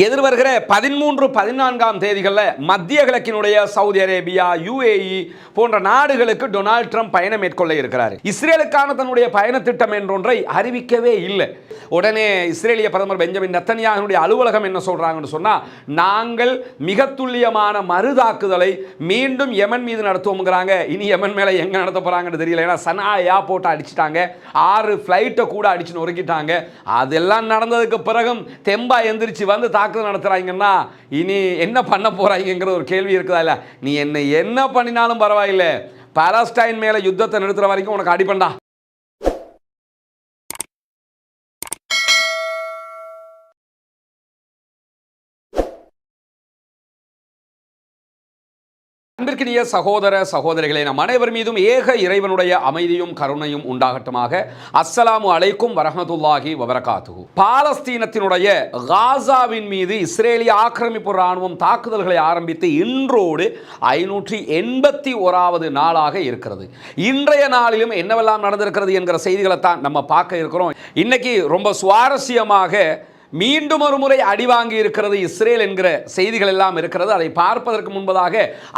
எதிர்வருகிற பதிமூன்று பதினான்காம் தேதிகளில் மத்திய கிழக்கினுடைய சவுதி அரேபியா யுஏஇ போன்ற நாடுகளுக்கு டொனால்ட் ட்ரம்ப் பயணம் மேற்கொள்ள இருக்கிறார். இஸ்ரேலுக்கான தன்னுடைய பயண திட்டம் என்றொன்றை அறிவிக்கவே இல்லை. உடனே இஸ்ரேலிய பிரதமர் பெஞ்சமின் நத்தனியாகனுடைய அலுவலகம் என்ன சொல்றாங்கன்னு சொன்னா நாங்கள் மிக துல்லியமான மறுதாக்குதலை மீண்டும் யமன் மீது நடத்துவோம்ங்கிறாங்க. இனி யமன் மேலே எங்க நடத்த போறாங்கன்னு தெரியல. ஏன்னா சனா ஏர்போர்ட்டை அடிச்சிட்டாங்க. ஆறு ஃப்ளைட்டை கூட அடிச்சு நொறுக்கிட்டாங்க அதெல்லாம் நடந்ததுக்கு பிறகும் தெம்பா எந்திரிச்சு வந்து தாக்குதல் நடத்துறாங்கன்னா இனி என்ன பண்ண போறாங்கங்கிற ஒரு கேள்வி இருக்குதா இல்லை? நீ என்ன என்ன பண்ணினாலும் பரவாயில்லை. பாலஸ்டைன் மேல யுத்தத்தை நிறுத்துற வரைக்கும் உனக்கு அடிப்பண்டா அன்பிற்கினிய சகோதர சகோதரிகளே நம் அனைவர் மீதும் ஏக இறைவனுடைய அமைதியும் கருணையும் உண்டாகட்டுமாக. அஸ்ஸலாமு அலைக்கும் வரஹமத்துல்லாஹி வபரகாத்து பாலஸ்தீனத்தினுடைய காசாவின் மீது இஸ்ரேலிய ஆக்கிரமிப்பு ராணுவம் தாக்குதல்களை ஆரம்பித்து இன்றோடு ஐநூற்றி எண்பத்தி ஓராவது நாளாக இருக்கிறது. இன்றைய நாளிலும் என்னவெல்லாம் நடந்திருக்கிறது என்கிற செய்திகளை தான் நம்ம பார்க்க இருக்கிறோம். இன்னைக்கு ரொம்ப சுவாரஸ்யமாக மீண்டும் ஒரு முறை அடிவாங்கி இருக்கிறது இஸ்ரேல் என்கிற செய்திகள் எல்லாம் இருக்கிறது. அதை பார்ப்பதற்கு முன்பதாக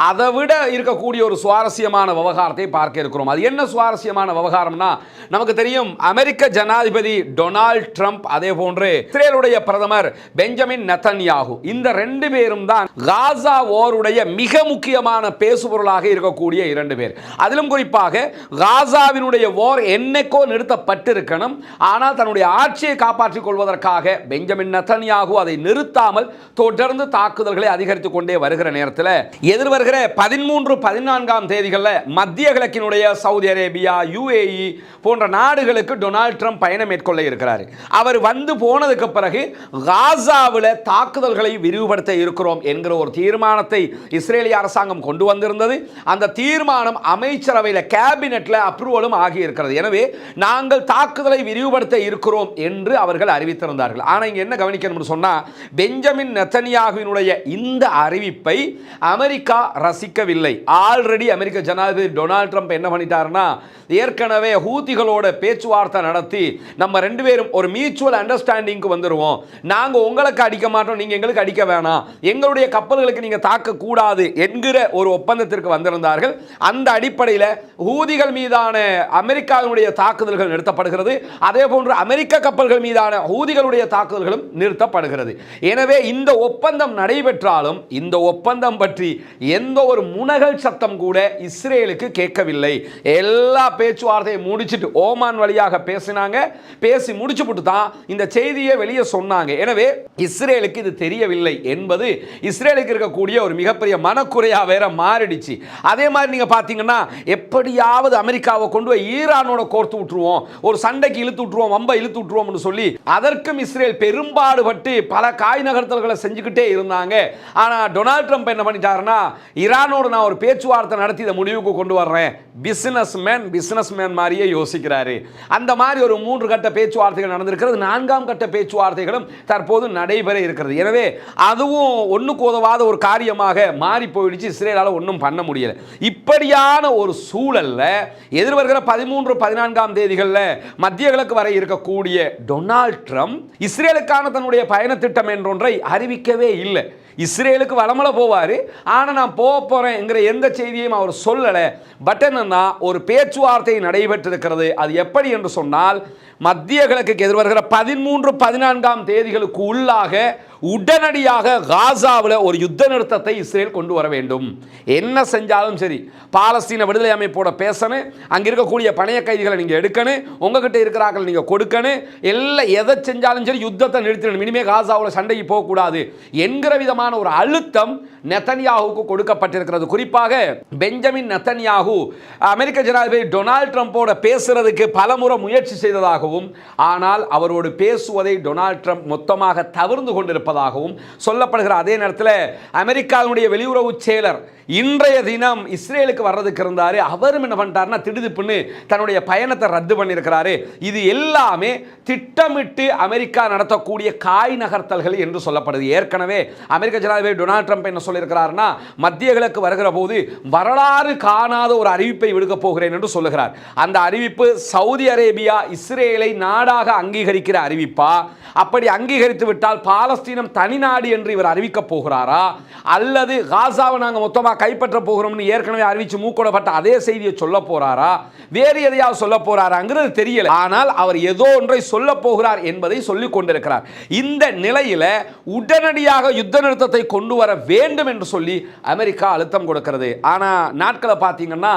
அதை விட இருக்கக்கூடிய ஒரு சுவாரஸ்யமான விவகாரத்தை பார்க்க இருக்கிறோம். அது என்ன சுவாரஸ்யமான விவகாரம்னா நமக்கு தெரியும் அமெரிக்க ஜனாதிபதி டொனால்ட் ட்ரம்ப் அதே போன்று இஸ்ரேலுடைய பிரதமர் பெஞ்சமின் நெத்தன்யாகு. இந்த ரெண்டு பேரும் தான் காசா ஓருடைய மிக முக்கியமான பேசுபொருளாக இருக்கக்கூடிய இரண்டு பேர். அதிலும் குறிப்பாக காசாவினுடைய ஓர் என்னைக்கோ நிறுத்தப்பட்டிருக்கணும். ஆனால் தன்னுடைய ஆட்சியை காப்பாற்றிக் கொள்வதற்காக பெஞ்சமின் நத்தன்யாகு அதை நிறுத்தாமல் தொடர்ந்து தாக்குதல்களை அதிகரித்துக் கொண்டே வருகிற நேரத்தில் எதிர்வருகிற பதிமூன்று பதினான்காம் தேதிகளில் மத்திய கிழக்கினுடைய சவுதி அரேபியா யுஏஇ போன்ற நாடுகளுக்கு டொனால்ட் ட்ரம்ப் பயணம் மேற்கொள்ள இருக்கிறார். அவர் வந்து போனதுக்கு பிறகு காசாவில் தாக்குதல்களை விரிவுபடுத்த இருக்கிறோம் என்கிற ஒரு தீர்மானத்தை இஸ்ரேலிய அரசாங்கம் கொண்டு வந்திருந்தது. அந்த தீர்மானம் அமைச்சரவையில் கேபினெட்டில் அப்ரூவலும் ஆகி இருக்கிறது. எனவே நாங்கள் தாக்குதலை விரிவுபடுத்த இருக்கிறோம் என்று அவர்கள் அறிவித்திருந்தார்கள். ஆனால் நீங்கள் என்ன கவனிக்கணும்னு சொன்னால் பெஞ்சமின் நெத்தனியாகுவினுடைய இந்த அறிவிப்பை அமெரிக்கா ரசிக்கவில்லை. ஆல்ரெடி அமெரிக்க ஜனாதிபதி டொனால்ட் ட்ரம்ப் என்ன பண்ணிட்டாருன்னா ஏற்கனவே ஹூத்திகளோட பேச்சுவார்த்தை நடத்தி நம்ம ரெண்டு பேரும் ஒரு மியூச்சுவல் அண்டர்ஸ்டாண்டிங்க்கு வந்துடுவோம் நாங்கள் உங்களுக்கு அடிக்க மாட்டோம் நீங்கள் எங்களுக்கு அடிக்க வேணாம். எங்களுடைய கப்பல்களுக்கு நீங்கள் தாக்கக்கூடாது என்கிற ஒரு ஒப்பந்தத்திற்கு வந்திருந்தார்கள். அந்த அடிப்படையில் ஹூதிகள் மீதான அமெரிக்காவினுடைய தாக்குதல்கள் நிறுத்தப்படுகிறது. அதே போன்று அமெரிக்க கப்பல்கள் மீதான ஹூதிகளுடைய தாக்குதல்களும் நிறுத்தப்படுகிறது. எனவே இந்த ஒப்பந்தம் நடைபெற்றாலும் இந்த ஒப்பந்தம் பற்றி எந்த ஒரு முனகல் சத்தம் கூட இஸ்ரேலுக்கு கேட்கவில்லை. எல்லா பேச்சுவார்த்தையை முடிச்சுட்டு ஓமான் வழியாக பேசினாங்க. பேசி முடிச்சு தான் இந்த செய்தியை வெளியே சொன்னாங்க. எனவே இஸ்ரேலுக்கு இது தெரியவில்லை என்பது இஸ்ரேலுக்கு இருக்கக்கூடிய ஒரு மிகப்பெரிய மனக்குறையா வேற மாறிடுச்சு. அதே மாதிரி நீங்க பார்த்தீங்கன்னா எப்படியாவது அமெரிக்காவை கொண்டு போய் ஈரானோட கோர்த்து விட்டுருவோம். ஒரு சண்டைக்கு இழுத்து விட்டுருவோம் வம்ப இழுத்து விட்டுருவோம்னு சொல்லி அதற்கும் இஸ்ரேல் பெரும்பாடுபட்டு பல காய் நகர்த்தல்களை செஞ்சுக்கிட்டே இருந்தாங்க. ஆனால் டொனால்ட் ட்ரம்ப் என்ன பண்ணிட்டாருன்னா ஈரானோடு நான் ஒரு பேச்சுவார்த்தை நடத்தி இதை முடிவுக்கு கொண்டு வர்றேன். பிசினஸ் மேன் பிஸ்னஸ் மேன் மாதிரியே யோசிக்கிறாரு. அந்த மாதிரி ஒரு மூன்று கட்ட பேச்சுவார்த்தைகள் நடந்திருக்கிறது. நான்காம் கட்ட பேச்சுவார்த்தைகளும் தற்போது நடைபெற இருக்கிறது. எனவே அதுவும் ஒன்றுக்கு உதவாத ஒரு காரியமாக மாறி போயிடுச்சு. இஸ்ரேலால் ஒன்றும் பண்ண முடியல. இப்படியான ஒரு சூழல்ல எதிர்வருகிற பதிமூன்று பதினான்காம் தேதிகளில் மத்திய கிழக்கு வரை இருக்கக்கூடிய டொனால்ட் ட்ரம்ப் இஸ்ரேலுக்கான தன்னுடைய பயண திட்டம் என்றொன்றை அறிவிக்கவே இல்லை. இஸ்ரேலுக்கு வளமல போவார். ஆனால் நான் போக போகிறேங்கிற எந்த செய்தியையும் அவர் சொல்லலை. பட் என்னன்னா ஒரு பேச்சுவார்த்தை நடைபெற்றிருக்கிறது. அது எப்படி என்று சொன்னால் மத்திய கிழக்குக்கு எதிர்வருகிற பதிமூன்று பதினான்காம் தேதிகளுக்கு உள்ளாக உடனடியாக காசாவில் ஒரு யுத்த நிறுத்தத்தை இஸ்ரேல் கொண்டு வர வேண்டும். என்ன செஞ்சாலும் சரி பாலஸ்தீன விடுதலை அமைப்போட பேசணும் அங்கே இருக்கக்கூடிய பணைய கைதிகளை நீங்கள் எடுக்கணும் உங்ககிட்ட இருக்கிறார்கள் நீங்கள் கொடுக்கணும் எல்லாம் எதை செஞ்சாலும் சரி யுத்தத்தை நிறுத்திடணும் இனிமேல் காசாவில் சண்டைக்கு போகக்கூடாது என்கிற விதமான ஒரு அழுத்தம் நெத்தன்யாகுக்கு கொடுக்கப்பட்டிருக்கிறது. குறிப்பாக பெஞ்சமின் நெத்தன்யாகு அமெரிக்க ஜனாதிபதி டொனால்ட் ட்ரம்ப்போட பேசுறதுக்கு பலமுறை முயற்சி செய்ததாகவும் ஆனால் அவரோடு பேசுவதை டொனால்ட் ட்ரம்ப் மொத்தமாக தவிர்ந்து கொண்டிருப்பதாகவும் சொல்லப்படுகிற அதே நேரத்தில் அமெரிக்காவினுடைய வெளியுறவு செயலர் இன்றைய தினம் இஸ்ரேலுக்கு வர்றதுக்கு இருந்தார். அவரும் என்ன பண்ணிட்டார்னா திடுதிப்புன்னு தன்னுடைய பயணத்தை ரத்து பண்ணியிருக்கிறாரு. இது எல்லாமே திட்டமிட்டு அமெரிக்கா நடத்தக்கூடிய காய் நகர்த்தல்கள் என்று சொல்லப்படுது. ஏற்கனவே அமெரிக்க ஜனாதிபதி டொனால்ட் ட்ரம்ப் என்ன சொல்லியிருக்கிறார்னா மத்திய கிழக்கு வருகிற போது வரலாறு காணாத ஒரு அறிவிப்பை விடுக்க போகிறேன் என்று சொல்லுகிறார். அந்த அறிவிப்பு சவுதி அரேபியா இஸ்ரேலை நாடாக அங்கீகரிக்கிற அறிவிப்பா? அப்படி அங்கீகரித்து விட்டால் பாலஸ்தீன பாலஸ்தீனம் தனிநாடு என்று இவர் அறிவிக்க போகிறாரா? அல்லது காசாவை நாங்கள் மொத்தமாக கைப்பற்ற போகிறோம்னு ஏற்கனவே அறிவித்து மூக்கோடப்பட்ட அதே செய்தியை சொல்ல போகிறாரா வேறு எதையாவது சொல்ல போகிறாராங்கிறது தெரியல. ஆனால் அவர் ஏதோ ஒன்றை சொல்ல போகிறார் என்பதை சொல்லிக் கொண்டிருக்கிறார். இந்த நிலையில் உடனடியாக யுத்த நிறுத்தத்தை கொண்டு வர வேண்டும் என்று சொல்லி அமெரிக்கா அழுத்தம் கொடுக்கிறது. ஆனால் நாட்களை பார்த்தீங்கன்னா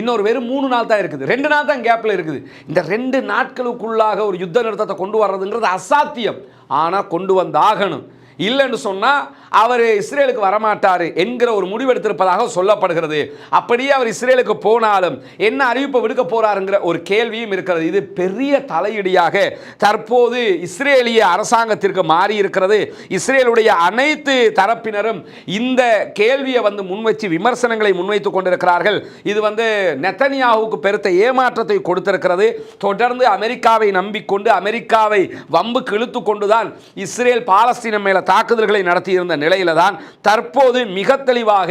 இன்னொரு வெறும் மூணு நாள் தான் இருக்குது. ரெண்டு நாள் தான் கேப்பில் இருக்குது. இந்த ரெண்டு நாட்களுக்குள்ளாக ஒரு யுத்த நிறுத்தத்தை கொண்டு வர்றதுங்கிறது அசாத்தியம். ஆனால் கொண்டு வந்தாகணும். இல்லைன்னு சொன்னால் அவர் இஸ்ரேலுக்கு வரமாட்டார் என்கிற ஒரு முடிவெடுத்திருப்பதாக சொல்லப்படுகிறது. அப்படியே அவர் இஸ்ரேலுக்கு போனாலும் என்ன அறிவிப்பை விடுக்க போறாருங்கிற ஒரு கேள்வியும் இருக்கிறது. இது பெரிய தலையீடியாக தற்போது இஸ்ரேலிய அரசாங்கத்திற்கு மாறி இருக்கிறது இஸ்ரேலுடைய அனைத்து தரப்பினரும் இந்த கேள்வியை வந்து முன்வச்சு விமர்சனங்களை முன்வைத்துக் கொண்டிருக்கிறார்கள். இது வந்து நெத்தனியாவுக்கு பெருத்த ஏமாற்றத்தை கொடுத்திருக்கிறது. தொடர்ந்து அமெரிக்காவை நம்பிக்கொண்டு அமெரிக்காவை வம்புக்கு இழுத்து கொண்டுதான் இஸ்ரேல் பாலஸ்தீனம் மேல தாக்குதல்களை நடத்தியிருந்த நிலையில தான் தற்போது மிக தெளிவாக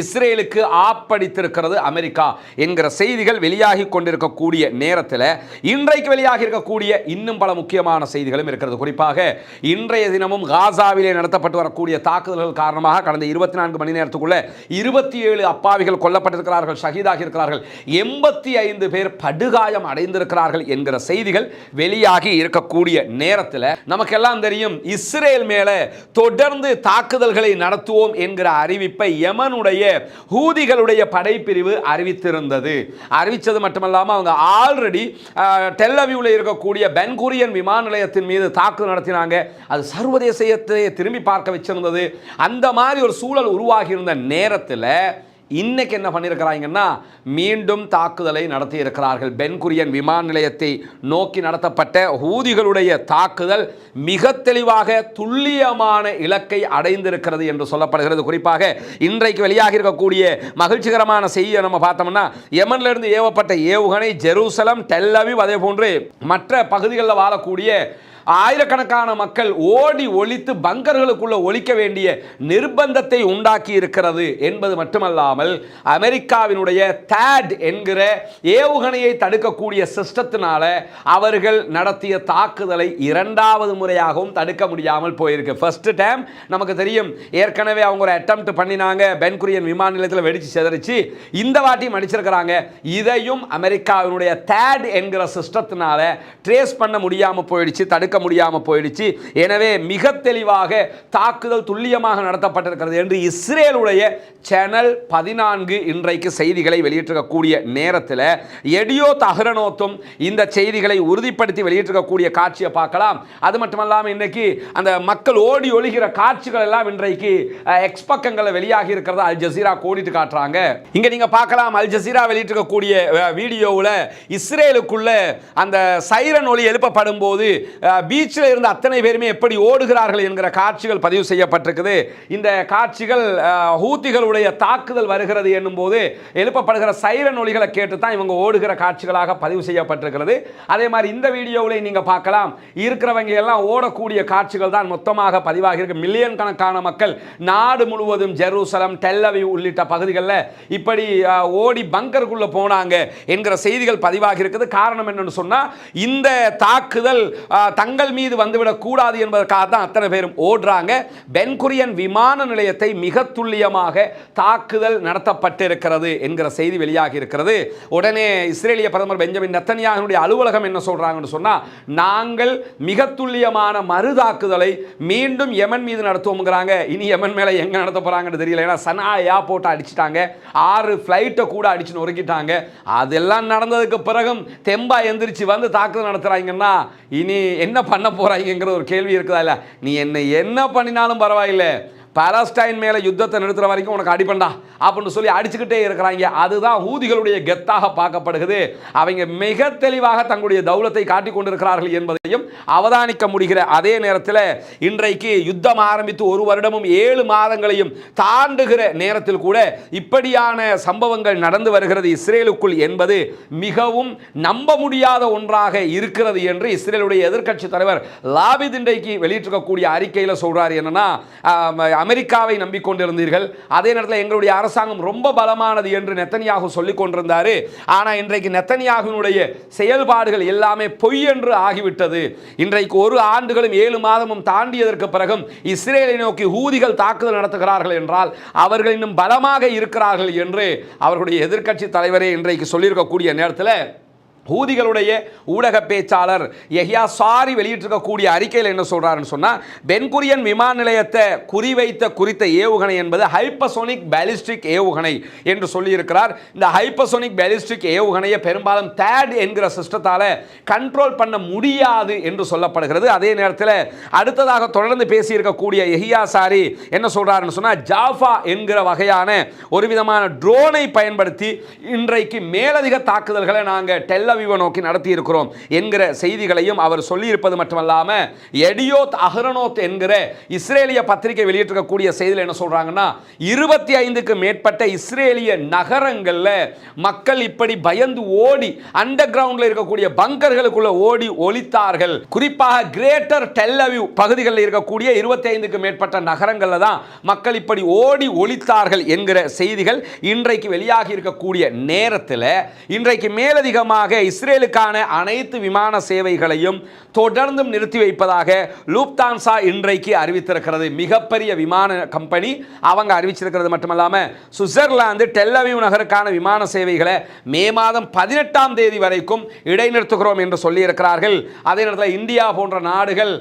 இஸ்ரேலுக்கு ஆப்படித்திருக்கிறது அமெரிக்கா என்கிற செய்திகள் வெளியாகி கொண்டிருக்கக்கூடிய நேரத்தில் இன்றைக்கு வெளியாகி இருக்கக்கூடிய இன்னும் பல முக்கியமான செய்திகளும் இருக்கிறது. குறிப்பாக இன்றைய தினமும் காசாவிலே நடத்தப்பட்டு வரக்கூடிய தாக்குதல்கள் காரணமாக கடந்த இருபத்தி நான்கு மணி நேரத்துக்குள்ள இருபத்தி ஏழு அப்பாவிகள் கொல்லப்பட்டிருக்கிறார்கள் ஷஹீதாகி இருக்கிறார்கள் எண்பத்தி ஐந்து பேர் படுகாயம் அடைந்திருக்கிறார்கள் என்கிற செய்திகள் வெளியாகி இருக்கக்கூடிய நேரத்தில் நமக்கெல்லாம் தெரியும் இஸ்ரேல் மேலே தொடர்ந்து தாக்குதல்களை நடத்துவோம் என்கிற அறிவிப்பை யமனுடைய ஹூதிகளுடைய படைப்பிரிவு அறிவித்திருந்தது. அறிவித்தது மட்டுமல்லாமல் அவங்க ஆல்ரெடி டெல்லவியூவில் இருக்கக்கூடிய பென்குரியன் விமான நிலையத்தின் மீது தாக்குதல் நடத்தினாங்க. அது சர்வதேசத்தையே திரும்பி பார்க்க வச்சிருந்தது. அந்த மாதிரி ஒரு சூழல் உருவாகியிருந்த நேரத்தில் இன்னைக்கு என்ன பண்ணியிருக்கிறாங்கன்னா மீண்டும் தாக்குதலை நடத்தி இருக்கிறார்கள் பென்குரியன் விமான நிலையத்தை நோக்கி நடத்தப்பட்ட ஹூதிகளுடைய தாக்குதல் மிக தெளிவாக துல்லியமான இலக்கை அடைந்திருக்கிறது என்று சொல்லப்படுகிறது. குறிப்பாக இன்றைக்கு வெளியாக இருக்கக்கூடிய மகிழ்ச்சிகரமான செய்தியை நம்ம பார்த்தோம்னா யமன்ல இருந்து ஏவப்பட்ட ஏவுகணை ஜெருசலம் டெல்லவி அதே போன்று மற்ற பகுதிகளில் வாழக்கூடிய ஆயிரக்கணக்கான மக்கள் ஓடி ஒழித்து பங்கர்களுக்குள்ள ஒழிக்க வேண்டிய நிர்பந்தத்தை உண்டாக்கி இருக்கிறது என்பது மட்டுமல்லாமல் அமெரிக்காவினுடைய தேட் என்கிற ஏவுகணையை தடுக்கக்கூடிய சிஸ்டத்தினால அவர்கள் நடத்திய தாக்குதலை இரண்டாவது முறையாகவும் தடுக்க முடியாமல் போயிருக்கு. ஃபர்ஸ்ட் டைம் நமக்கு தெரியும். ஏற்கனவே அவங்க ஒரு அட்டம்ப்ட் பண்ணினாங்க. பென்குரியன் விமான நிலையத்தில் வெடிச்சு செதறிச்சு. இந்த வாட்டியும் அடிச்சிருக்கிறாங்க. இதையும் அமெரிக்காவினுடைய தேட் என்கிற சிஸ்டத்தினால ட்ரேஸ் பண்ண முடியாமல் போயிடுச்சு. தடுக்க முடியாமல் போயிடுச்சு. எனவே மிக தெளிவாக தாக்குதல் துல்லியமாக நடத்தப்பட்டிருக்கிறது என்று இஸ்ரேலுடைய சேனல் பதினான்கு இன்றைக்கு செய்திகளை வெளியிட்டிருக்கக்கூடிய நேரத்தில் எடியோ தஹரனோத்தும் இந்த செய்திகளை உறுதிப்படுத்தி வெளியிட்டிருக்கக்கூடிய காட்சியை பார்க்கலாம். அது மட்டுமல்லாமல் இன்னைக்கு அந்த மக்கள் ஓடி ஒழிகிற காட்சிகள் எல்லாம் இன்றைக்கு எக்ஸ் பக்கங்களில் வெளியாகி இருக்கிறத அல் ஜசீரா கோடிட்டு காட்டுறாங்க. இங்க நீங்க பார்க்கலாம் அல் ஜசீரா வெளியிட்டிருக்கக்கூடிய வீடியோவில் இஸ்ரேலுக்குள்ள அந்த சைரன் ஒலி எழுப்பப்படும் போது பீச்சில் இருந்த அத்தனை பேருமே எப்படி ஓடுகிறார்கள் என்கிற காட்சிகள் பதிவு செய்யப்பட்டிருக்குது. இந்த காட்சிகள் ஹூத்திகளுடைய தாக்குதல் வருகிறது என்னும் போது எழுப்பப்படுகிற சைரன் ஒலிகளை கேட்டு தான் இவங்க ஓடுகிற காட்சிகளாக பதிவு செய்யப்பட்டிருக்கிறது. அதே மாதிரி இந்த வீடியோவில் நீங்கள் பார்க்கலாம். இருக்கிறவங்க எல்லாம் ஓடக்கூடிய காட்சிகள் தான் மொத்தமாக பதிவாகி இருக்கு மில்லியன் கணக்கான மக்கள் நாடு முழுவதும் ஜெருசலம் டெல்லவி உள்ளிட்ட பகுதிகளில் இப்படி ஓடி பங்கருக்குள்ளே போனாங்க என்கிற செய்திகள் பதிவாகி இருக்குது காரணம் என்னன்னு சொன்னால் இந்த தாக்குதல் தங்க தங்கள் மீது வந்துவிடக் கூடாது என்பதற்காக தான் அத்தனை பேரும் ஓடுறாங்க. பென்குரியன் விமான நிலையத்தை மிக துல்லியமாக தாக்குதல் நடத்தப்பட்டிருக்கிறது என்கிற செய்தி வெளியாகி இருக்கிறது. உடனே இஸ்ரேலிய பிரதமர் பெஞ்சமின் நத்தனியாகனுடைய அலுவலகம் என்ன சொல்றாங்கன்னு சொன்னா நாங்கள் மிக துல்லியமான மறு தாக்குதலை மீண்டும் எமன் மீது நடத்துவோம்ங்கிறாங்க. இனி யமன் மேல எங்க நடத்த போகிறாங்கன்னு தெரியல. ஏன்னா சனா ஏர்போர்ட்டை அடிச்சிட்டாங்க. ஆறு ஃப்ளைட்டை கூட அடிச்சு நொறுக்கிட்டாங்க. அதெல்லாம் நடந்ததுக்கு பிறகும் தெம்பா எந்திரிச்சு வந்து தாக்குதல் நடத்துறாங்கன்னா இனி என்ன என்ன பண்ண போகிறாய்ங்கிற ஒரு கேள்வி இருக்குதா இல்லை? நீ என்ன என்ன பண்ணினாலும் பரவாயில்லை. பாலஸ்டைன் மேலே யுத்தத்தை நிறுத்துற வரைக்கும் உனக்கு அடிப்பண்டா அப்படின்னு சொல்லி அடிச்சுக்கிட்டே இருக்கிறாங்க. அதுதான் ஊதிகளுடைய கெத்தாக பார்க்கப்படுகிறது. அவங்க மிக தெளிவாக தங்களுடைய தௌலத்தை காட்டிக் கொண்டிருக்கிறார்கள் என்பதையும் அவதானிக்க முடிகிற அதே நேரத்தில் இன்றைக்கு யுத்தம் ஆரம்பித்து ஒரு வருடமும் ஏழு மாதங்களையும் தாண்டுகிற நேரத்தில் கூட இப்படியான சம்பவங்கள் நடந்து வருகிறது இஸ்ரேலுக்குள் என்பது மிகவும் நம்ப முடியாத ஒன்றாக இருக்கிறது என்று இஸ்ரேலுடைய எதிர்க்கட்சி தலைவர் லாபித் இன்றைக்கு வெளியிட்டிருக்கக்கூடிய அறிக்கையில் சொல்கிறார் என்னன்னா அமெரிக்காவை நம்பிக்கொண்டிருந்தீர்கள். அதே நேரத்தில் எங்களுடைய அரசாங்கம் ரொம்ப பலமானது என்று நெத்தனியாகு சொல்லிக் கொண்டிருந்தார். ஆனால் இன்றைக்கு நெத்தனியாகுனுடைய செயல்பாடுகள் எல்லாமே பொய் என்று ஆகிவிட்டது. இன்றைக்கு ஒரு ஆண்டுகளும் ஏழு மாதமும் தாண்டியதற்கு பிறகும் இஸ்ரேலை நோக்கி ஊதிகள் தாக்குதல் நடத்துகிறார்கள் என்றால் அவர்கள் இன்னும் பலமாக இருக்கிறார்கள் என்று அவர்களுடைய எதிர்க்கட்சி தலைவரே இன்றைக்கு சொல்லியிருக்கக்கூடிய நேரத்தில் ஹூதிகளுடைய ஊடக பேச்சாளர் எஹியா சாரி வெளியிட்டிருக்கக்கூடிய அறிக்கையில் என்ன சொல்கிறாருன்னு சொன்னால் பென்குரியன் விமான நிலையத்தை குறிவைத்த குறித்த ஏவுகணை என்பது ஹைப்பசோனிக் பேலிஸ்டிக் ஏவுகணை என்று சொல்லியிருக்கிறார். இந்த ஹைப்பசோனிக் பேலிஸ்டிக் ஏவுகணையை பெரும்பாலும் தேட் என்கிற சிஸ்டத்தால் கண்ட்ரோல் பண்ண முடியாது என்று சொல்லப்படுகிறது. அதே நேரத்தில் அடுத்ததாக தொடர்ந்து பேசியிருக்கக்கூடிய எஹியா சாரி என்ன சொல்கிறாருன்னு சொன்னால் ஜாஃபா என்கிற வகையான ஒரு விதமான ட்ரோனை பயன்படுத்தி இன்றைக்கு மேலதிக தாக்குதல்களை நாங்கள் டெல்ல டெல்லவிவை நோக்கி நடத்தி இருக்கிறோம் என்கிற செய்திகளையும் அவர் சொல்லியிருப்பது மட்டுமல்லாமல் எடியோத் அஹ்ரனோத் என்கிற இஸ்ரேலிய பத்திரிகை வெளியிட்டிருக்கக்கூடிய செய்தியில் என்ன சொல்கிறாங்கன்னா இருபத்தி ஐந்துக்கு மேற்பட்ட இஸ்ரேலிய நகரங்களில் மக்கள் இப்படி பயந்து ஓடி அண்டர் கிரவுண்டில் இருக்கக்கூடிய பங்கர்களுக்குள்ள ஓடி ஒழித்தார்கள் குறிப்பாக கிரேட்டர் டெல்லவியூ பகுதிகளில் இருக்கக்கூடிய இருபத்தி ஐந்துக்கு மேற்பட்ட நகரங்களில் தான் மக்கள் இப்படி ஓடி ஒழித்தார்கள் என்கிற செய்திகள் இன்றைக்கு வெளியாகி இருக்கக்கூடிய நேரத்தில் இன்றைக்கு மேலதிகமாக இஸ்ரேலுக்கான அனைத்து விமான சேவைகளையும் தொடர்ந்தும் நிறுத்தி வைப்பதாக லூப்தான்சா இன்றைக்கு அறிவித்திருக்கிறது. மிகப்பெரிய விமான கம்பெனி அவங்க அறிவிச்சிருக்கிறது மட்டுமல்லாமல் சுவிட்சர்லாந்து டெல்லவியூ நகருக்கான விமான சேவைகளை மே மாதம் பதினெட்டாம் தேதி வரைக்கும் இடைநிறுத்துகிறோம் என்று சொல்லியிருக்கிறார்கள். அதே நேரத்தில் இந்தியா போன்ற நாடுகள்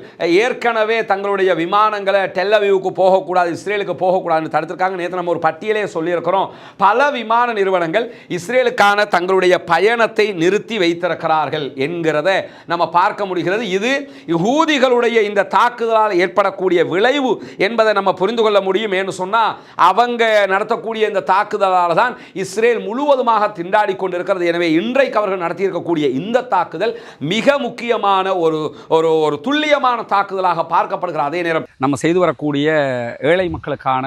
ஏற்கனவே தங்களுடைய விமானங்களை டெல்லவியூக்கு போகக்கூடாது இஸ்ரேலுக்கு போகக்கூடாதுன்னு தடுத்திருக்காங்க. நேற்று நம்ம ஒரு பட்டியலே சொல்லியிருக்கிறோம். பல விமான நிறுவனங்கள் இஸ்ரேலுக்கான தங்களுடைய பயணத்தை நிறுத்தி வைத்திருக்கிறார்கள் என்கிறத நம்ம பார்க்க முடிகிறது. இது யூதிகளுடைய இந்த தாக்குதலால் ஏற்படக்கூடிய விளைவு என்பதை நம்ம புரிந்து கொள்ள முடியும் என்று சொன்னால் அவங்க நடத்தக்கூடிய இந்த தாக்குதலால் தான் இஸ்ரேல் முழுவதுமாக திண்டாடி கொண்டிருக்கிறது. எனவே இன்றைக்கு அவர்கள் நடத்தியிருக்கக்கூடிய இந்த தாக்குதல் மிக முக்கியமான ஒரு ஒரு ஒரு துல்லியமான தாக்குதலாக பார்க்கப்படுகிற அதே நேரம் நம்ம செய்து வரக்கூடிய ஏழை மக்களுக்கான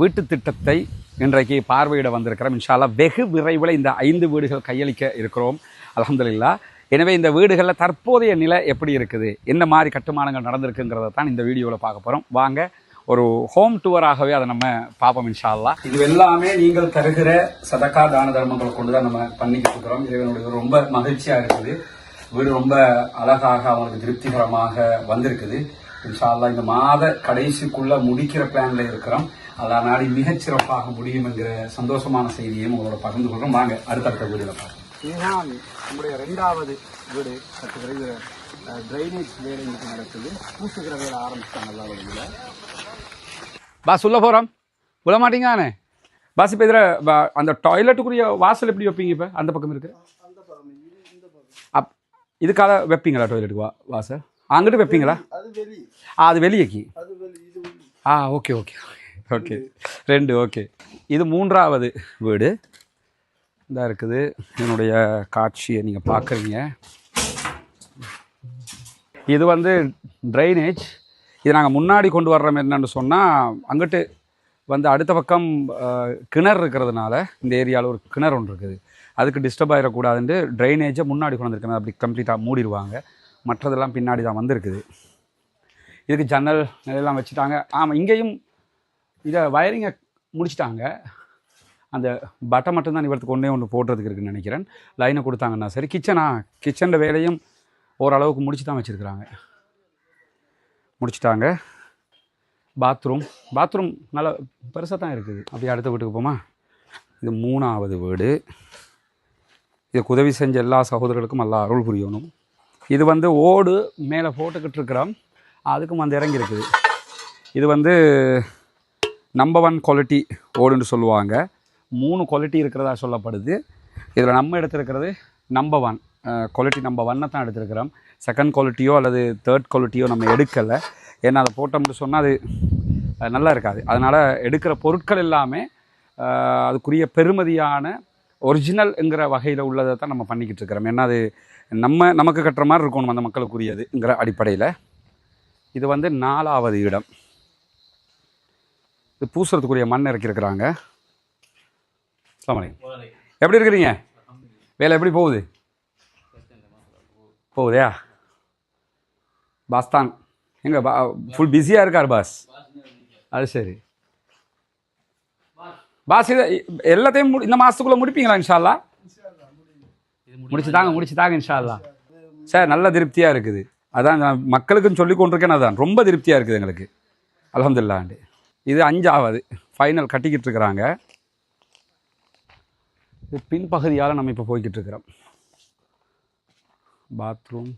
வீட்டு திட்டத்தை இன்றைக்கு பார்வையிட வந்திருக்கிறோம். இன்ஷால்லா வெகு விரைவில் இந்த ஐந்து வீடுகள் கையளிக்க இருக்கிறோம். அலமதுல்லா எனவே இந்த வீடுகளில் தற்போதைய நிலை எப்படி இருக்குது? என்ன மாதிரி கட்டுமானங்கள் நடந்திருக்குங்கிறத தான் இந்த வீடியோவில் பார்க்க போகிறோம் வாங்க ஒரு ஹோம் டூராகவே அதை நம்ம பார்ப்போம் இன்ஷா இது எல்லாமே நீங்கள் தருகிற சதக்கா தான தர்மங்களை கொண்டு தான் நம்ம பண்ணிக்கிட்டு இருக்கிறோம். இறைவனுடைய ரொம்ப மகிழ்ச்சியாக இருக்குது. வீடு ரொம்ப அழகாக அவங்களுக்கு திருப்திகரமாக வந்திருக்குது. இன்ஷா இந்த மாத கடைசிக்குள்ள முடிக்கிற பிளான்ல இருக்கிறோம். அதனால் நாடி மிகச்சிறப்பாக முடியும் என்கிற சந்தோஷமான செய்தியையும் உங்களோட பகிர்ந்து கொள்கிறோம். வாங்க அடுத்தடுத்த வீடியோல பார்க்கலாம் இதுதான் நம்முடைய ரெண்டாவது வீடு சற்று விரைவு ட்ரைனேஜ் வேலை இன்னைக்கு நடக்குது. பூசுகிற வேலை ஆரம்பிச்சிட்டாங்க எல்லா வழியில் பாஸ் சொல்ல போகிறோம் உள்ள மாட்டீங்கானே பாஸ் இப்போ இதில் அந்த டாய்லெட்டுக்குரிய வாசல் எப்படி வைப்பீங்க இப்போ? அந்த பக்கம் இருக்கு. அப் இதுக்காக வைப்பீங்களா டாய்லெட்டுக்கு வா வாசல் அங்கிட்டு வைப்பீங்களா? ஆ அது வெளியேக்கி ஆ ஓகே ஓகே ஓகே ரெண்டு ஓகே இது மூன்றாவது வீடு. இதாக இருக்குது. என்னுடைய காட்சியை நீங்கள் பார்க்குறீங்க. இது வந்து ட்ரைனேஜ் இது நாங்கள் முன்னாடி கொண்டு வர்றோம் என்னன்னு சொன்னால் அங்கிட்டு வந்து அடுத்த பக்கம் கிணறு இருக்கிறதுனால இந்த ஏரியாவில் ஒரு கிணறு ஒன்று இருக்குது. அதுக்கு டிஸ்டர்ப் ஆகிடக்கூடாதுன்ட்டு ட்ரைனேஜை முன்னாடி கொண்டு வந்திருக்கேன் அப்படி கம்ப்ளீட்டாக மூடிடுவாங்க. மற்றதெல்லாம் பின்னாடி தான் வந்திருக்குது. இதுக்கு ஜன்னல் நிலையெல்லாம் வச்சுட்டாங்க. ஆமாம் இங்கேயும் இதை வயரிங்கை முடிச்சிட்டாங்க. அந்த பட்டை மட்டும்தான் இவருக்கு ஒன்றே ஒன்று போடுறதுக்கு இருக்குன்னு நினைக்கிறேன். லைனை கொடுத்தாங்கன்னா சரி கிச்சனா கிச்சனில் வேலையும் ஓரளவுக்கு முடிச்சு தான் வச்சுருக்குறாங்க. முடிச்சிட்டாங்க. பாத்ரூம் பாத்ரூம் நல்லா பெருசாக தான் இருக்குது. அப்படியே அடுத்த வீட்டுக்கு போமா? இது மூணாவது வீடு. இதுக்கு உதவி செஞ்ச எல்லா சகோதரர்களுக்கும் நல்லா அருள் புரியணும். இது வந்து ஓடு மேலே போட்டுக்கிட்டு இருக்கிறோம் அதுக்கும் வந்து இறங்கி இருக்குது இது வந்து நம்பர் ஒன் குவாலிட்டி ஓடுன்னு சொல்லுவாங்க. மூணு குவாலிட்டி இருக்கிறதா சொல்லப்படுது. இதில் நம்ம எடுத்திருக்கிறது நம்பர் ஒன் குவாலிட்டி நம்பர் ஒன்னை தான் எடுத்திருக்கிறோம். செகண்ட் குவாலிட்டியோ அல்லது தேர்ட் குவாலிட்டியோ நம்ம எடுக்கலை. ஏன்னா அதை போட்டோம்னு சொன்னால் அது நல்லா இருக்காது. அதனால் எடுக்கிற பொருட்கள் எல்லாமே அதுக்குரிய பெருமதியான ஒரிஜினல்ங்கிற வகையில் உள்ளதை தான் நம்ம பண்ணிக்கிட்டு இருக்கிறோம். ஏன்னா அது நம்ம நமக்கு கட்டுற மாதிரி இருக்கணும் அந்த மக்களுக்குரியதுங்கிற அடிப்படையில். இது வந்து நாலாவது இடம். இது பூசுறதுக்குரிய மண் இறக்கியிருக்கிறாங்க. அஸ்ஸலாமு எப்படி இருக்கிறீங்க? வேலை எப்படி போகுது? போகுதா? பாஸ் தான். எங்கே பா ஃபுல் பிஸியாக இருக்கார் பாஸ். அது சரி. பாஸ் இதை எல்லாத்தையும் முடி- இந்த மாதத்துக்குள்ளே முடிப்பீங்களா இன்ஷால்லா? முடிச்சு தாங்க முடிச்சு தாங்க இன்ஷால்லா. சார் நல்ல திருப்தியாக இருக்குது. அதான் நான் மக்களுக்கும் சொல்லி கொண்டிருக்கேன் அதான். ரொம்ப திருப்தியாக இருக்குது எங்களுக்கு. அலமதுல்லாண்டு இது அஞ்சாவது. ஃபைனல் கட்டிக்கிட்டு இருக்கிறாங்க. இது பின்பகுதியால் நம்ம இப்போ போய்கிட்டு இருக்கிறோம் பாத்ரூம்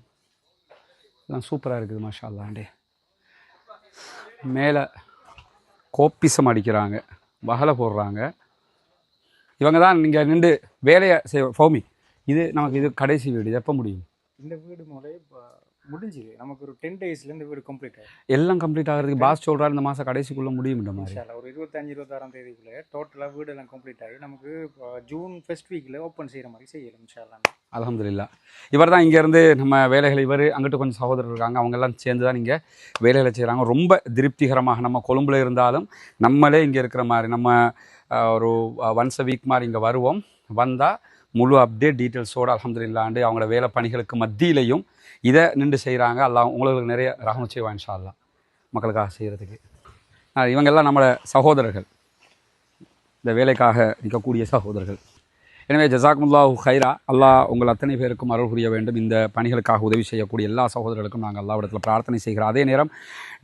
எல்லாம் சூப்பராக இருக்குது மாஷா அல்லாண்டே மேலே கோப்பிசம் அடிக்கிறாங்க வகலை போடுறாங்க. இவங்க தான் நீங்கள் நின்று வேலையை செய் ஃபௌமி. இது நமக்கு இது கடைசி வீடு எப்போ முடியும்? இந்த வீடு முறை இப்போ முடிஞ்சுது. நமக்கு ஒரு டென் டேஸ்ல இந்த வீடு கம்ப்ளீட் ஆயிடும் எல்லாம் கம்ப்ளீட் ஆகிறதுக்கு பாஸ் சொல்கிறாரு இந்த மாதம் கடைசிக்குள்ளே முடியும்ன்ற மாதிரி. இன்ஷால்லா ஒரு இருபத்தஞ்சு இருபத்தாறாம் தேதிக்குள்ளே டோட்டலாக வீடு எல்லாம் கம்ப்ளீட் ஆகி நமக்கு ஜூன் ஃபர்ஸ்ட் வீக்கில் ஓப்பன் செய்கிற மாதிரி செய்யலாம் இன்ஷால்லா அலமதுல்லா இவர் தான் இங்கேருந்து நம்ம வேலைகள் இவர் அங்கிட்டு கொஞ்சம் சகோதரர் இருக்காங்க அவங்க எல்லாம் சேர்ந்து தான் இங்கே வேலைகளை செய்கிறாங்க ரொம்ப திருப்திகரமாக நம்ம கொழும்புல இருந்தாலும் நம்மளே இங்கே இருக்கிற மாதிரி நம்ம ஒரு ஒன்ஸ் அ வீக் மாதிரி இங்கே வருவோம். வந்தால் முழு அப்டேட் டீட்டெயில்ஸோடு அலமதுல்லாண்டு அவங்களோட வேலை பணிகளுக்கு மத்தியிலையும் இதை நின்று செய்கிறாங்க அல்லாஹ் உங்களுக்கு நிறைய ரகம் செய்வான் இன்ஷா மக்களுக்காக செய்கிறதுக்கு இவங்கெல்லாம் நம்மளோட சகோதரர்கள். இந்த வேலைக்காக நிற்கக்கூடிய சகோதரர்கள். எனவே ஜசாக்முல்லாஹு ஹைரா அல்லாஹ் உங்கள் அத்தனை பேருக்கும் அருள் புரிய வேண்டும். இந்த பணிகளுக்காக உதவி செய்யக்கூடிய எல்லா சகோதரர்களுக்கும் நாங்கள் அல்லாவிடத்தில் பிரார்த்தனை செய்கிறோம் அதே நேரம்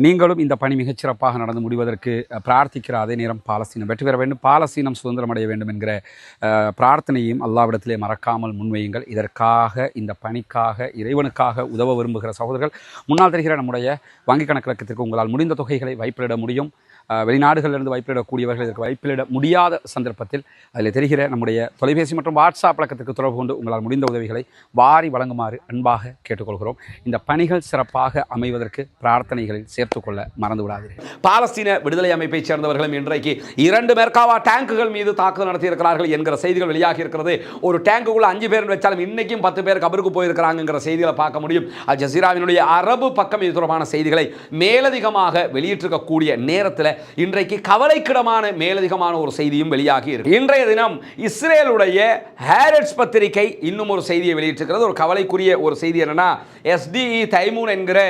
நீங்களும் இந்த பணி மிகச்சிறப்பாக நடந்து முடிவதற்கு பிரார்த்திக்கிற அதே நேரம் பாலஸ்தீனம் வெற்றி பெற வேண்டும். பாலஸ்தீனம் சுதந்திரம் அடைய வேண்டும் என்கிற பிரார்த்தனையும் அல்லாவிடத்திலே மறக்காமல் முன்வையுங்கள். இதற்காக இந்த பணிக்காக இறைவனுக்காக உதவ விரும்புகிற சகோதரர்கள் முன்னால் தெரிகிற நம்முடைய வங்கிக் கணக்கிலக்கத்திற்கு உங்களால் முடிந்த தொகைகளை வைப்பிட முடியும். வெளிநாடுகளிலிருந்து வைப்பிலிடக்கூடியவர்கள் இதற்கு வைப்பிலிட முடியாத சந்தர்ப்பத்தில் அதில் தெரிகிற நம்முடைய தொலைபேசி மற்றும் வாட்ஸ்அப் பழக்கத்திற்கு தொடர்பு கொண்டு உங்களால் முடிந்த உதவிகளை வாரி வழங்குமாறு அன்பாக கேட்டுக்கொள்கிறோம். இந்த பணிகள் சிறப்பாக அமைவதற்கு பிரார்த்தனைகளில் சேர்த்துக்கொள்ள மறந்து விடாதீர்கள் பாலஸ்தீன விடுதலை அமைப்பைச் சேர்ந்தவர்களும் இன்றைக்கு இரண்டு மெர்காவா டேங்குகள் மீது தாக்குதல் நடத்தியிருக்கிறார்கள் என்கிற செய்திகள் வெளியாகி இருக்கிறது. ஒரு டேங்குக்குள்ள அஞ்சு பேர் வச்சாலும் இன்னைக்கும் பத்து பேர் கபருக்கு போயிருக்கிறாங்கிற செய்திகளை பார்க்க முடியும். அல் ஜசீராவினுடைய அரபு பக்கம் இது தொடர்பான செய்திகளை மேலதிகமாக வெளியிட்டிருக்கக்கூடிய நேரத்தில் இன்றைக்கு கவலைக்கிடமான மேலதிகமான ஒரு செய்தியும் வெளியாகி இருக்கு. இன்றைய தினம் இஸ்ரேலுடைய ஹேரட்ஸ் பத்திரிகை இன்னும் ஒரு செய்தியை வெளியிட்டிருக்கிறது. ஒரு கவலைக்குரிய ஒரு செய்தி என்னன்னா எஸ்டிஇ தைமூன் என்கிற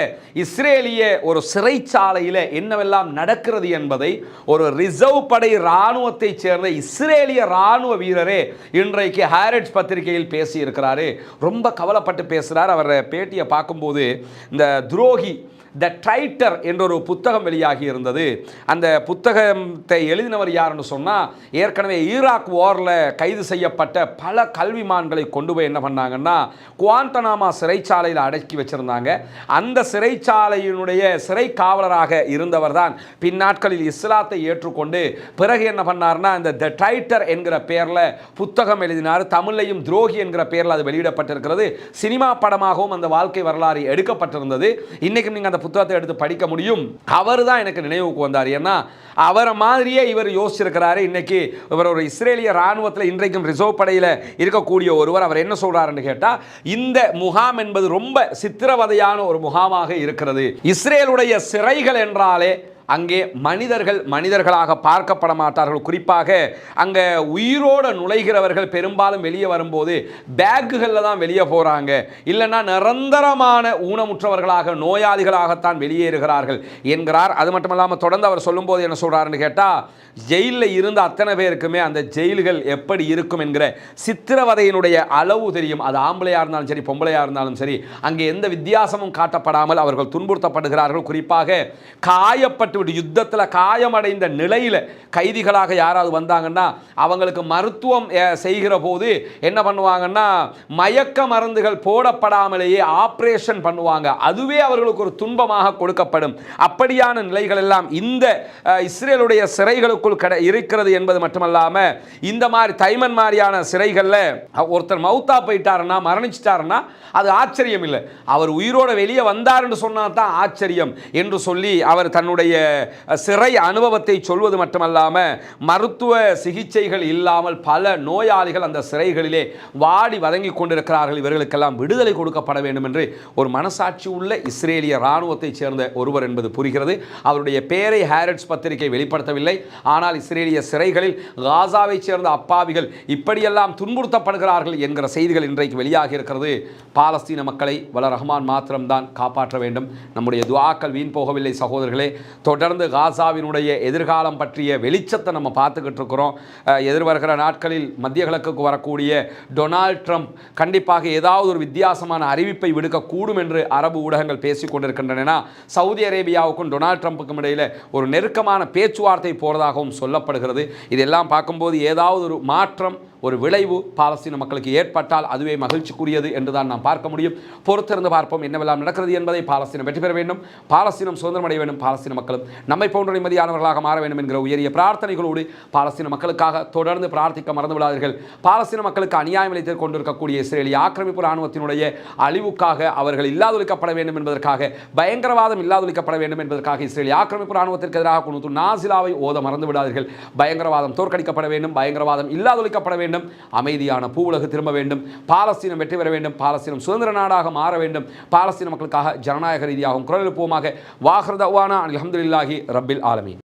இஸ்ரேலிய ஒரு சிறைச்சாலையில் என்னவெல்லாம் நடக்கிறது என்பதை ஒரு ரிசர்வ் படை இராணுவத்தை சேர்ந்த இஸ்ரேலிய இராணுவ வீரரே இன்றைக்கு ஹேரட்ஸ் பத்திரிகையில் பேசியிருக்கிறாரு. ரொம்ப கவலைப்பட்டு பேசுகிறார் அவர் பேட்டியை பார்க்கும்போது இந்த துரோகி த ட்ரைட்டர் என்ற ஒரு புத்தகம் வெளியாகி இருந்தது. அந்த புத்தகத்தை எழுதினவர் யாருன்னு சொன்னால் ஏற்கனவே ஈராக் வாரில் கைது செய்யப்பட்ட பல கல்விமான்களை கொண்டு போய் என்ன பண்ணாங்கன்னா குவாந்தனாமா சிறைச்சாலையில் அடக்கி வச்சுருந்தாங்க. அந்த சிறைச்சாலையினுடைய சிறை காவலராக இருந்தவர் தான் பின்னாட்களில் இஸ்லாத்தை ஏற்றுக்கொண்டு பிறகு என்ன பண்ணார்னா இந்த த ட்ரைட்டர் என்கிற பேரில் புத்தகம் எழுதினார். தமிழையும் துரோகி என்கிற பேரில் அது வெளியிடப்பட்டிருக்கிறது. சினிமா படமாகவும் அந்த வாழ்க்கை வரலாறு எடுக்கப்பட்டிருந்தது. இன்றைக்கும் நீங்கள் அந்த புத்தகத்தை எடுத்து படிக்க முடியும். அவர் தான் எனக்கு நினைவுக்கு வந்தார். ஏன்னா அவரை மாதிரியே இவர் யோசிச்சிருக்கிறாரு. இன்னைக்கு இவர் ஒரு இஸ்ரேலிய ராணுவத்தில் இன்றைக்கும் ரிசர்வ் படையில் இருக்கக்கூடிய ஒருவர். அவர் என்ன சொல்றாருன்னு கேட்டால் இந்த முகாம் என்பது ரொம்ப சித்திரவதையான ஒரு முகாமாக இருக்கிறது. இஸ்ரேலுடைய சிறைகள் என்றாலே அங்கே மனிதர்கள் மனிதர்களாக பார்க்கப்பட மாட்டார்கள் குறிப்பாக அங்கே உயிரோடு நுழைகிறவர்கள் பெரும்பாலும் வெளியே வரும்போது பேக்குகளில் தான் வெளியே போகிறாங்க இல்லைன்னா நிரந்தரமான ஊனமுற்றவர்களாக நோயாளிகளாகத்தான் வெளியேறுகிறார்கள் என்கிறார். அது மட்டும் இல்லாமல் தொடர்ந்து அவர் சொல்லும்போது என்ன சொல்கிறாருன்னு கேட்டால் ஜெயிலில் இருந்த அத்தனை பேருக்குமே அந்த ஜெயில்கள் எப்படி இருக்கும் என்கிற சித்திரவதையினுடைய அளவு தெரியும். அது ஆம்பளையாக இருந்தாலும் சரி பொம்பளையாக இருந்தாலும் சரி அங்கே எந்த வித்தியாசமும் காட்டப்படாமல் அவர்கள் துன்புறுத்தப்படுகிறார்கள். குறிப்பாக காயப்பட்ட விட்டு யுத்தத்தில் காயமடைந்த நிலையில் கைதிகளாக யாராவது வந்தாங்கன்னா அவங்களுக்கு மருத்துவம் செய்கிற போது என்ன பண்ணுவாங்கன்னா மயக்க மருந்துகள் போடப்படாமலேயே ஆப்ரேஷன் பண்ணுவாங்க. அதுவே அவர்களுக்கு ஒரு துன்பமாக கொடுக்கப்படும். அப்படியான நிலைகள் எல்லாம் இந்த இஸ்ரேலுடைய சிறைகளுக்குள் கட இருக்கிறது என்பது மட்டுமல்லாமல் இந்த மாதிரி தைமன் மாதிரியான சிறைகளில் ஒருத்தர் மௌத்தா போயிட்டாருன்னா மரணிச்சிட்டாருன்னா அது ஆச்சரியம் இல்லை அவர் உயிரோட வெளியே வந்தாருன்னு சொன்னா தான் ஆச்சரியம் என்று சொல்லி அவர் தன்னுடைய சிறை அனுபவத்தை சொல்வது மட்டுமல்லாமல் மருத்துவ சிகிச்சைகள் இல்லாமல் பல நோயாளிகள் அந்த சிறைகளிலே வாடி வதங்கி கொண்டிருக்கிறார்கள். இவர்களுக்கெல்லாம் விடுதலை கொடுக்கப்பட வேண்டும் என்று ஒரு மனசாட்சி உள்ள இஸ்ரேலிய இராணுவத்தைச் சேர்ந்த ஒருவர் என்பது புரிகிறது. அவருடைய பெயரை ஹேரட்ஸ் பத்திரிகை வெளிப்படுத்தவில்லை. ஆனால் இஸ்ரேலிய சிறைகளில் காசாவைச் சேர்ந்த அப்பாவிகள் இப்படியெல்லாம் துன்புறுத்தப்படுகிறார்கள் என்கிற செய்திகள் இன்றைக்கு வெளியாகி இருக்கிறது. பாலஸ்தீன மக்களை வல ரஹ்மான் மாத்திரம்தான் காப்பாற்ற வேண்டும். நம்முடைய துவாக்கள் வீண் போகவில்லை சகோதரர்களே. தொடர்ந்து காசாவினுடைய எதிர்காலம் பற்றிய வெளிச்சத்தை நம்ம பார்த்துக்கிட்டு இருக்கிறோம். எதிர்வருகிற நாட்களில் மத்திய கிழக்குக்கு வரக்கூடிய டொனால்ட் ட்ரம்ப் கண்டிப்பாக ஏதாவது ஒரு வித்தியாசமான அறிவிப்பை விடுக்கக்கூடும் என்று அரபு ஊடகங்கள் பேசிக் கொண்டிருக்கின்றன சவுதி அரேபியாவுக்கும் டொனால்ட் ட்ரம்ப்புக்கும் இடையில் ஒரு நெருக்கமான பேச்சுவார்த்தை போகிறதாகவும் சொல்லப்படுகிறது. இதெல்லாம் பார்க்கும்போது ஏதாவது ஒரு மாற்றம் ஒரு விளைவு பாலஸ்தீன மக்களுக்கு ஏற்பட்டால் அதுவே மகிழ்ச்சிக்குரியது என்றுதான் நாம் பார்க்க முடியும். பொறுத்திருந்து பார்ப்போம் என்னவெல்லாம் நடக்கிறது என்பதை பாலஸ்தீனம் வெற்றி பெற வேண்டும். பாலஸ்தீனம் சுதந்திரம் அடைய வேண்டும். பாலஸ்தீன மக்களும் நம்மை போன்ற நிம்மதியானவர்களாக மாற வேண்டும் என்கிற உயரிய பிரார்த்தனைகளோடு பாலஸ்தீன மக்களுக்காக தொடர்ந்து பிரார்த்திக்க மறந்து விடாதீர்கள். பாலஸ்தீன மக்களுக்கு அநியாயம் இழைத்துக் கொண்டிருக்கக்கூடிய இஸ்ரேலிய ஆக்கிரமிப்பு ராணுவத்தினுடைய அழிவுக்காக அவர்கள் இல்லாதொழிக்கப்பட வேண்டும் என்பதற்காக பயங்கரவாதம் இல்லாதொழிக்கப்பட வேண்டும் என்பதற்காக இஸ்ரேலிய ஆக்கிரமிப்பு ராணுவத்திற்கு எதிராக கொண்டு நாசிலாவை ஓத மறந்து விடாதீர்கள். பயங்கரவாதம் தோற்கடிக்கப்பட வேண்டும். பயங்கரவாதம் இல்லாதொழிக்கப்பட வேண்டும். அமைதியான பூவுலகு திரும்ப வேண்டும். பாலஸ்தீனம் வெற்றி பெற வேண்டும். பாலஸ்தீனம் சுதந்திர நாடாக மாற வேண்டும். பாலஸ்தீன மக்களுக்காக ஜனநாயக ரீதியாகவும் குரல் எழுப்புவோமாக. வாஹ்ரதவானா அலமதுல்லாஹி ரப்பில் ஆலமீன்.